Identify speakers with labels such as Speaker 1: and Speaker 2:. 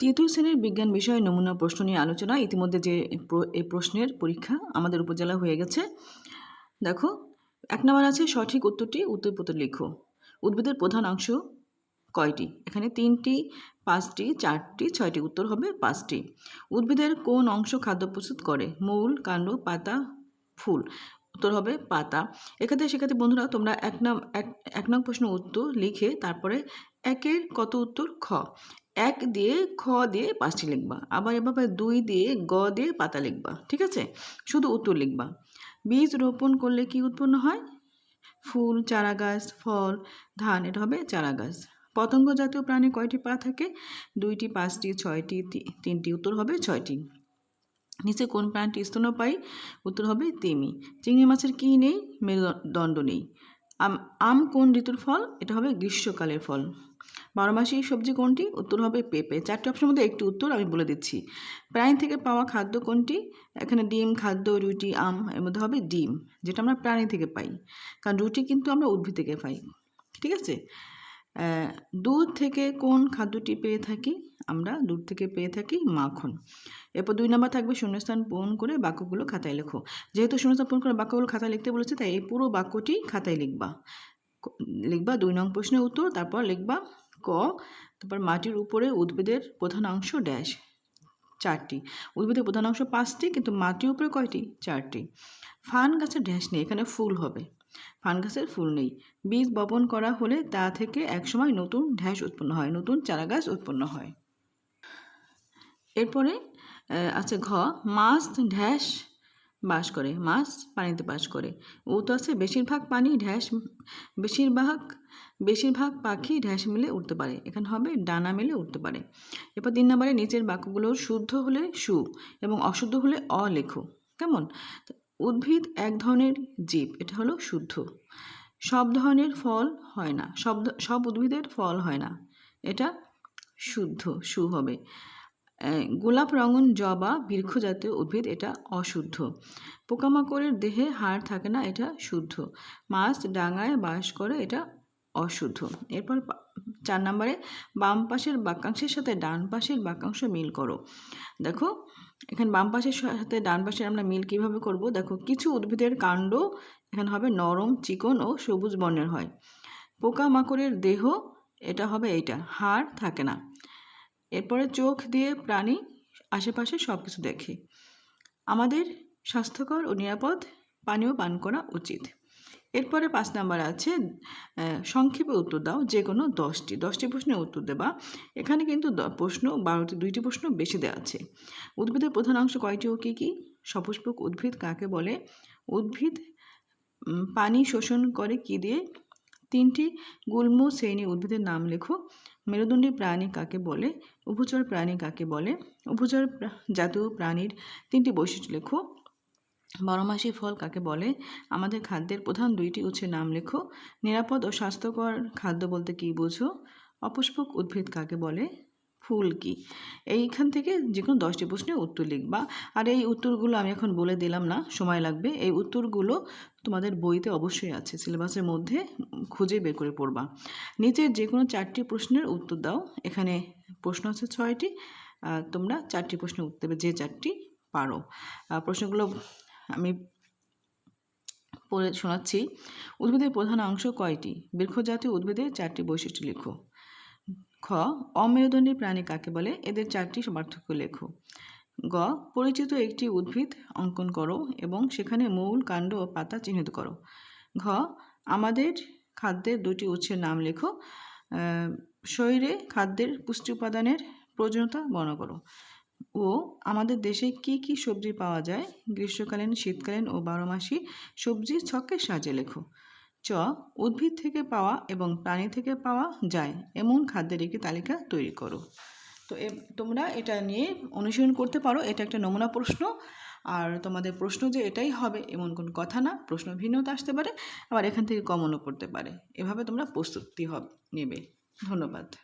Speaker 1: তৃতীয় শ্রেণির বিজ্ঞান বিষয়ে নমুনা প্রশ্ন নিয়ে আলোচনা। ইতিমধ্যে যে এই প্রশ্নের পরীক্ষা আমাদের উপজেলা হয়ে গেছে। দেখো, এক নম্বর আছে, সঠিক উত্তরটি উত্তরপত্র লিখো। উদ্ভিদের প্রধান অংশ কয়টি? এখানে তিনটি, পাঁচটি, চারটি, ছয়টি উত্তর হবে পাঁচটি। উদ্ভিদের কোন অংশ খাদ্য প্রস্তুত করে? মূল, কাণ্ড, পাতা, ফুল। উত্তর হবে পাতা। এক্ষেত্রে সেক্ষেত্রে বন্ধুরা, তোমরা এক নাম, এক এক নং প্রশ্ন উত্তর লিখে তারপরে একের কত উত্তর? খ। এক দিয়ে খ দিয়ে পাঁচটি লিখবা। আবার এভাবে দুই দিয়ে গ দিয়ে পাতা লিখবা, ঠিক আছে? শুধু উত্তর লিখবা। বীজ রোপণ করলে কি উৎপন্ন হয়? ফুল চারা গাছ ফল, ধান, এটা হবে চারা গাছ পতঙ্গ জাতীয় প্রাণী কয়টি পা থাকে? দুইটি, পাঁচটি, ছয়টি তিনটি, উত্তর হবে ছয়টি। নিচে কোন প্রাণীটি স্তন্যপায়ী? উত্তর হবে তিমি। চিংড়ি মাছের কী নেই? মেরুদণ্ড নেই। আম আম কোন ঋতুর ফল? এটা হবে গ্রীষ্মকালের ফল। বারো বারোমাসি সবজি কোনটি? উত্তর হবে পেঁপে। চারটি অপশনের মধ্যে একটি উত্তর আমি বলে দিচ্ছি। প্রাণী থেকে পাওয়া খাদ্য কোনটি? এখানে ডিম, খাদ্য, রুটি, আম, এর মধ্যে হবে ডিম, যেটা আমরা প্রাণী থেকে পাই। কারণ রুটি কিন্তু আমরা উদ্ভিদ থেকে পাই। ঠিক আছে? দুধ থেকে কোন খাদ্যটি পেয়ে থাকি? আমরা দুধ থেকে পেয়ে থাকি মাখন। এরপর দুই নম্বর থাকবে শূন্যস্থান পূরণ করে বাক্যগুলো খাতায় লেখো। যেহেতু শূন্যস্থান পূরণ করে বাক্যগুলো খাতায় লিখতে বলেছে, তাই এই পুরো বাক্যটি খাতায় লিখবা। লিখবা দুই নং প্রশ্নের উত্তর, তারপর লিখবা ক, তারপর মাটির উপরে উদ্ভিদের প্রধান অংশ ড্যাশ চারটি। উদ্ভিদের প্রধান অংশ পাঁচটি, কিন্তু মাটির উপরে কয়টি? চারটি। ফান গাছের ড্যাশ নেই, এখানে ফুল হবে। ফান গাছের ফুল নেই। বীজ বপন করা হলে তা থেকে একসময় নতুন ঢ্যাস উৎপন্ন হয়, নতুন চারা গাছ উৎপন্ন হয়। এরপরে আছে ঘ মাছ ঢ্যাস বাস করে মাছ পানিতে বাস করে। ও তো আছে বেশিরভাগ পানি, ঢ্যাস, বেশিরভাগ বেশিরভাগ পাখি ঢ্যাস মিলে উঠতে পারে। এখানে হবে ডানা মিলে উঠতে পারে। এরপর তিন নম্বরে নিচের বাক্যগুলো শুদ্ধ হলে সু এবং অশুদ্ধ হলে অ লেখো। কেমন? উদ্ভিদ এক ধরনের জীব, এটা হলো শুদ্ধ। সব ধরনের ফল হয় না, সব সব উদ্ভিদের ফল হয় না, এটা শুদ্ধ, সু হবে। গোলাপ রঙন জবা বৃক্ষ জাতীয় উদ্ভিদ, এটা অশুদ্ধ। পোকামাকড়ের দেহে হাড় থাকে না, এটা শুদ্ধ। মাছ ডাঙায় বাস করে, এটা অশুদ্ধ। এরপর চার নম্বরে, বাম পাশের বাক্যাংশের সাথে ডান পাশের বাক্যাংশ মিল করো। দেখো, এখানে বাম পাশের সাথে ডান পাশের আমরা মিল কীভাবে করব? দেখো, কিছু উদ্ভিদের কাণ্ড, এখানে হবে নরম, চিকন ও সবুজ বর্ণের হয়। পোকামাকড়ের দেহ, এটা হবে এইটা, হাড় থাকে না। এরপরে চোখ দিয়ে প্রাণী, আশেপাশে সব কিছু দেখে। আমাদের স্বাস্থ্যকর ও নিরাপদ পানীয় পান করা উচিত। এরপরে পাঁচ নাম্বার আছে সংক্ষেপে উত্তর দাও যে কোনো দশটি। দশটি প্রশ্নের উত্তর দেবা। এখানে কিন্তু প্রশ্ন, বারোটি, দুইটি প্রশ্ন বেশি দেওয়া আছে। উদ্ভিদের প্রধান অংশ কয়টি ও কী কী? সপুষ্পক উদ্ভিদ কাকে বলে? উদ্ভিদ পানি শোষণ করে কী দিয়ে? তিনটি গুল্ম শ্রেণি উদ্ভিদের নাম লেখো। মেরুদণ্ডী প্রাণী কাকে বলে? উভচর প্রাণী কাকে বলে? উভচর জাতীয় প্রাণীর তিনটি বৈশিষ্ট্য লেখো। বারোমাসি ফল কাকে বলে? আমাদের খাদ্যের প্রধান দুইটি উৎসের নাম লেখো। নিরাপদ ও স্বাস্থ্যকর খাদ্য বলতে কী বোঝো? অপুষ্পক উদ্ভিদ কাকে বলে? ফুল কি? এইখান থেকে যে কোনো দশটি প্রশ্নের উত্তর লিখবা। আর এই উত্তরগুলো আমি এখন বলে দিলাম না, সময় লাগবে। এই উত্তরগুলো তোমাদের বইতে অবশ্যই আছে। সিলেবাসের মধ্যে খুঁজে বের করে পড়বা। নিচের যে কোনো চারটি প্রশ্নের উত্তর দাও। এখানে প্রশ্ন আছে ছয়টি। তোমরা চারটি প্রশ্নের উত্তর দেবে, যে চারটি পারো। প্রশ্নগুলো আমি পড়ে শোনাচ্ছি। উদ্ভিদের প্রধান অংশ কয়টি? বৃক্ষজাতীয় উদ্ভিদের চারটি বৈশিষ্ট্য লেখো। খ, অমেরুদণ্ডী প্রাণী কাকে বলে? এদের চারটি পার্থক্য লেখো। গ, পরিচিত একটি উদ্ভিদ অঙ্কন করো এবং সেখানে মূল কাণ্ড ও পাতা চিহ্নিত করো। ঘ, আমাদের খাদ্যের দুটি উৎসের নাম লেখো। শরীরে খাদ্যের পুষ্টি উপাদানের প্রয়োজনীয়তা বর্ণনা করো। ও, আমাদের দেশে কি কি সবজি পাওয়া যায়? গ্রীষ্মকালীন, শীতকালীন ও বারোমাসি সবজি ছকের সাহায্যে লেখো। চ, উদ্ভিদ থেকে পাওয়া এবং প্রাণী থেকে পাওয়া যায় এমন খাদ্যের একটি তালিকা তৈরি করো। তো এ, তোমরা এটা নিয়ে অনুশীলন করতে পারো। এটা একটা নমুনা প্রশ্ন। আর তোমাদের প্রশ্ন যে এটাই হবে, এমন কোনো কথা না। প্রশ্ন ভিন্নতা আসতে পারে, আবার এখান থেকে কমনও করতে পারে। এভাবে তোমরা প্রস্তুতি হবে, নেবে। ধন্যবাদ।